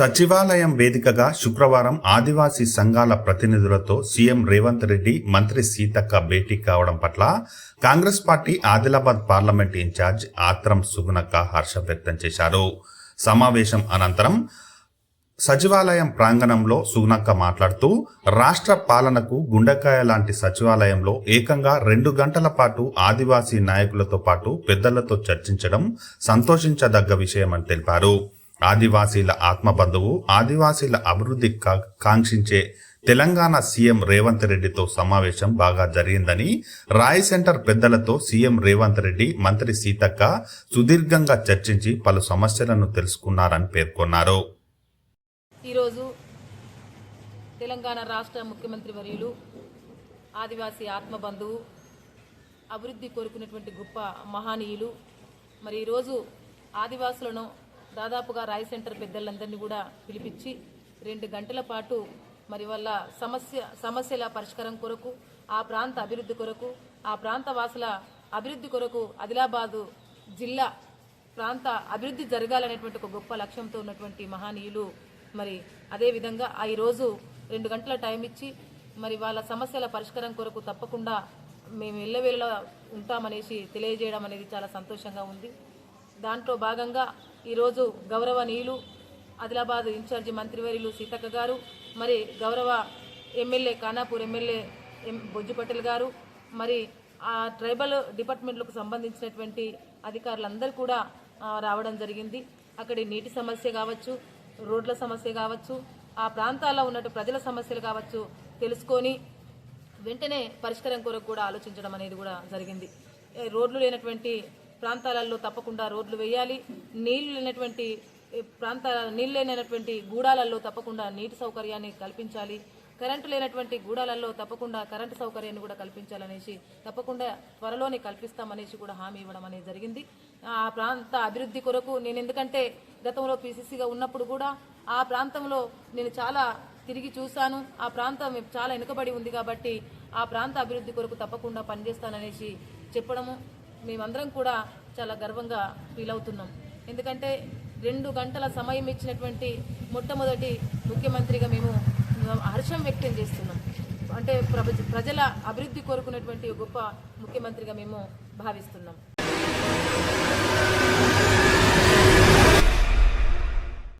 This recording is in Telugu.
సచివాలయం వేదికగా శుక్రవారం ఆదివాసీ సంఘాల ప్రతినిధులతో సీఎం రేవంత్ రెడ్డి మంత్రి సీతక్క భేటీ కావడం పట్ల Congress party Adilabad parliament incharge Atram Sugunakka హర్షం వ్యక్తం చేశారు. సమావేశం అనంతరం సచివాలయం ప్రాంగణంలో సుగుణక్క మాట్లాడుతూ రాష్ట్ర పాలనకు గుండెకాయ లాంటి సచివాలయంలో ఏకంగా రెండు గంటల పాటు ఆదివాసీ నాయకులతో పాటు పెద్దలతో చర్చించడం సంతోషించదగ్గ విషయమని తెలిపారు. ఆదివాసీల ఆత్మబంధువు ఆదివాసీల అభివృద్ధి కాంక్షించే తెలంగాణ సీఎం రేవంత్ రెడ్డితో సమావేశం బాగా జరిగిందని రాయ్ సెంటర్ పెద్దలతో సీఎం రేవంత్ రెడ్డి మంత్రి సీతక్క సుదీర్ఘంగా చర్చించి పలు సమస్యలను తెలుసుకున్నారని పేర్కొన్నారు. ఈరోజు తెలంగాణ రాష్ట్ర ముఖ్యమంత్రి వర్యులు ఆదివాసీ ఆత్మబంధువు అభివృద్ధి కోరుకునేటువంటి గొప్ప మహానీయులు మరి ఈరోజు ఆదివాసులను దాదాపుగా రాయ్ సెంటర్ పెద్దలందరినీ కూడా పిలిపించి రెండు గంటల పాటు మరి వాళ్ళ సమస్య సమస్యల పరిష్కారం కొరకు ఆ ప్రాంత అభివృద్ధి కొరకు ఆ ప్రాంత వాసుల అభివృద్ధి కొరకు ఆదిలాబాదు జిల్లా ప్రాంత అభివృద్ధి జరగాలనేటువంటి ఒక గొప్ప లక్ష్యంతో ఉన్నటువంటి మహానీయులు మరి అదేవిధంగా ఆ ఈరోజు రెండు గంటల టైం ఇచ్చి మరి వాళ్ళ సమస్యల పరిష్కారం కొరకు తప్పకుండా మేము ఎల్లవేళ ఉంటామనేసి తెలియజేయడం అనేది చాలా సంతోషంగా ఉంది. దాంట్లో భాగంగా ఈరోజు గౌరవనీయులు ఆదిలాబాద్ ఇన్ఛార్జి మంత్రివర్యులు సీతక్క గారు మరి గౌరవ MLA Khanapur MLA M Bojju Patel గారు మరి ఆ ట్రైబల్ డిపార్ట్మెంట్లకు సంబంధించినటువంటి అధికారులందరూ కూడా రావడం జరిగింది. అక్కడి నీటి సమస్య కావచ్చు రోడ్ల సమస్య కావచ్చు ఆ ప్రాంతాల్లో ఉన్నట్టు ప్రజల సమస్యలు కావచ్చు తెలుసుకొని వెంటనే పరిష్కారం కొరకు కూడా ఆలోచించడం అనేది కూడా జరిగింది. రోడ్లు లేనటువంటి ప్రాంతాలలో తప్పకుండా రోడ్లు వేయాలి. నీళ్ళు లేనటువంటి ప్రాంత నీళ్ళు లేనటువంటి గూడాలలో తప్పకుండా నీటి సౌకర్యాన్ని కల్పించాలి. కరెంటు లేనటువంటి గూడాలలో తప్పకుండా కరెంటు సౌకర్యాన్ని కూడా కల్పించాలనేసి తప్పకుండా త్వరలోనే కల్పిస్తామనేసి కూడా హామీ ఇవ్వడం అనేది జరిగింది. ఆ ప్రాంత అభివృద్ధి కొరకు నేను ఎందుకంటే గతంలో పీసీసీగా ఉన్నప్పుడు కూడా ఆ ప్రాంతంలో నేను చాలా తిరిగి చూశాను. ఆ ప్రాంతం చాలా వెనుకబడి ఉంది కాబట్టి ఆ ప్రాంత అభివృద్ధి కొరకు తప్పకుండా పనిచేస్తాననేసి చెప్పడము మేమందరం కూడా చాలా గర్వంగా ఫీల్ అవుతున్నాం. ఎందుకంటే రెండు గంటల సమయం ఇచ్చినటువంటి మొట్టమొదటి ముఖ్యమంత్రిగా మేము హర్షం వ్యక్తం చేస్తున్నాం. అంటే ప్రజల అభివృద్ధి కోరుకున్నటువంటి గొప్ప ముఖ్యమంత్రిగా మేము భావిస్తున్నాం.